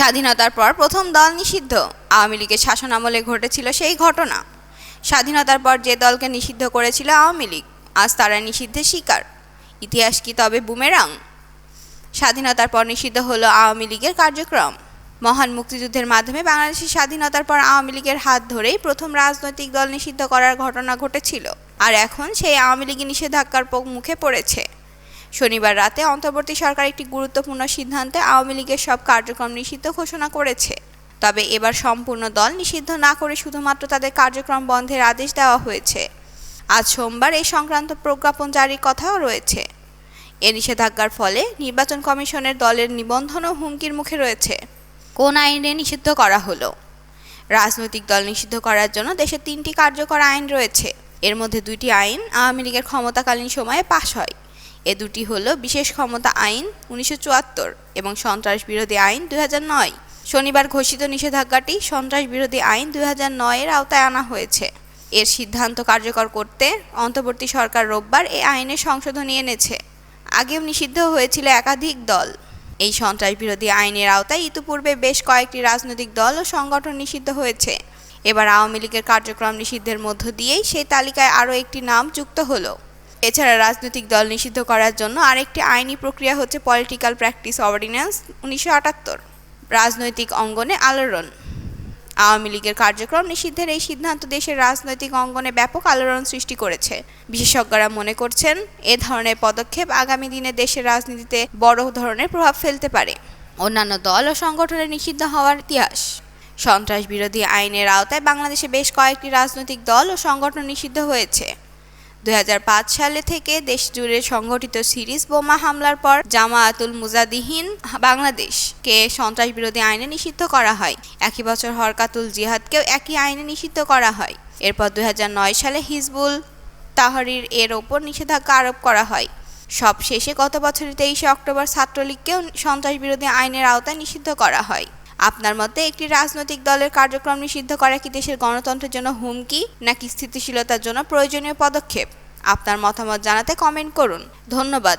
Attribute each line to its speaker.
Speaker 1: স্বাধীনতার পর প্রথম দল নিষিদ্ধ। আওয়ামী লীগের শাসন আমলে ঘটেছিল সেই ঘটনা। স্বাধীনতার পর যে দলকে নিষিদ্ধ করেছিল আওয়ামী লীগ, আজ তারা নিষিদ্ধের শিকার। ইতিহাস কি তবে বুমেরাং? স্বাধীনতার পর নিষিদ্ধ হলো আওয়ামী লীগের কার্যক্রম। মহান মুক্তিযুদ্ধের মাধ্যমে বাংলাদেশের স্বাধীনতার পর আওয়ামী লীগের হাত ধরেই প্রথম রাজনৈতিক দল নিষিদ্ধ করার ঘটনা ঘটেছিল। আর এখন সেই আওয়ামী লীগের নিষেধাজ্ঞার মুখে পড়েছে। শনিবার রাতে অন্তর্বর্তী সরকার একটি গুরুত্বপূর্ণ সিদ্ধান্তে আওয়ামী লীগের সব কার্যক্রম নিষিদ্ধ ঘোষণা করেছে। তবে এবার সম্পূর্ণ দল নিষিদ্ধ না করে শুধুমাত্র তাদের কার্যক্রম বন্ধের আদেশ দেওয়া হয়েছে। আজ সোমবার এই সংক্রান্ত প্রজ্ঞাপন জারির কথাও রয়েছে। এ নিষেধাজ্ঞার ফলে নির্বাচন কমিশনের দলের নিবন্ধনও হুমকির মুখে রয়েছে। কোন আইনে নিষিদ্ধ করা হলো? রাজনৈতিক দল নিষিদ্ধ করার জন্য দেশে তিনটি কার্যকর আইন রয়েছে। এর মধ্যে দুইটি আইন আওয়ামী লীগের ক্ষমতাকালীন সময়ে পাশ হয়। এ দুটি হলো বিশেষ ক্ষমতা আইন উনিশশো চুয়াত্তর এবং সন্ত্রাস বিরোধী আইন দুই শনিবার ঘোষিত নিষেধাজ্ঞাটি সন্ত্রাস বিরোধী আইন দুই নয়ের আওতায় আনা হয়েছে। এর সিদ্ধান্ত কার্যকর করতে অন্তর্বর্তী সরকার রোববার এই আইনের সংশোধনী এনেছে। আগেও নিষিদ্ধ হয়েছিল একাধিক দল। এই সন্ত্রাস বিরোধী আইনের আওতায় ইতিপূর্বে বেশ কয়েকটি রাজনৈতিক দল ও সংগঠন নিষিদ্ধ হয়েছে। এবার আওয়ামী লীগের কার্যক্রম নিষিদ্ধের মধ্য দিয়েই সেই তালিকায় আরও একটি নাম যুক্ত হলো। এছাড়া রাজনৈতিক দল নিষিদ্ধ করার জন্য আরেকটি আইনি প্রক্রিয়া হচ্ছে পলিটিক্যাল প্র্যাকটিস অর্ডিন্যান্স উনিশশো আটাত্তর, রাজনৈতিক অঙ্গনে আলোড়ন। আওয়ামী লীগের কার্যক্রম নিষিদ্ধের এই সিদ্ধান্ত দেশের রাজনৈতিক অঙ্গনে ব্যাপক আলোড়ন সৃষ্টি করেছে। বিশেষজ্ঞরা মনে করছেন, এ ধরনের পদক্ষেপ আগামী দিনে দেশের রাজনীতিতে বড় ধরনের প্রভাব ফেলতে পারে। অন্যান্য দল ও সংগঠনের নিষিদ্ধ হওয়ার ইতিহাস। সন্ত্রাস বিরোধী আইনের আওতায় বাংলাদেশে বেশ কয়েকটি রাজনৈতিক দল ও সংগঠন নিষিদ্ধ হয়েছে। দুই হাজার পাঁচ সালে থেকে দেশ জুড়ে সংঘটিত সিরিজ বোমা হামলার পর জামায়াতুল মুজাদিহিন বাংলাদেশকে সন্ত্রাস বিরোধী আইনে নিষিদ্ধ করা হয়। একই বছর হরকাতুল জিহাদকেও একই আইনে নিষিদ্ধ করা হয়। এরপর দুই হাজার নয় সালে হিজবুল তাহরির এর ওপর নিষেধাজ্ঞা আরোপ করা হয়। সব শেষে গত বছরের তেইশে অক্টোবর ছাত্রলীগকেও সন্ত্রাস বিরোধী আইনের আওতায় নিষিদ্ধ করা হয়। আপনার মতে একটি রাজনৈতিক দলের কার্যক্রম নিষিদ্ধ করা কি দেশের গণতন্ত্রের জন্য হুমকি নাকি স্থিতিশীলতার জন্য প্রয়োজনীয় পদক্ষেপ? আপনার মতামত জানাতে কমেন্ট করুন। ধন্যবাদ।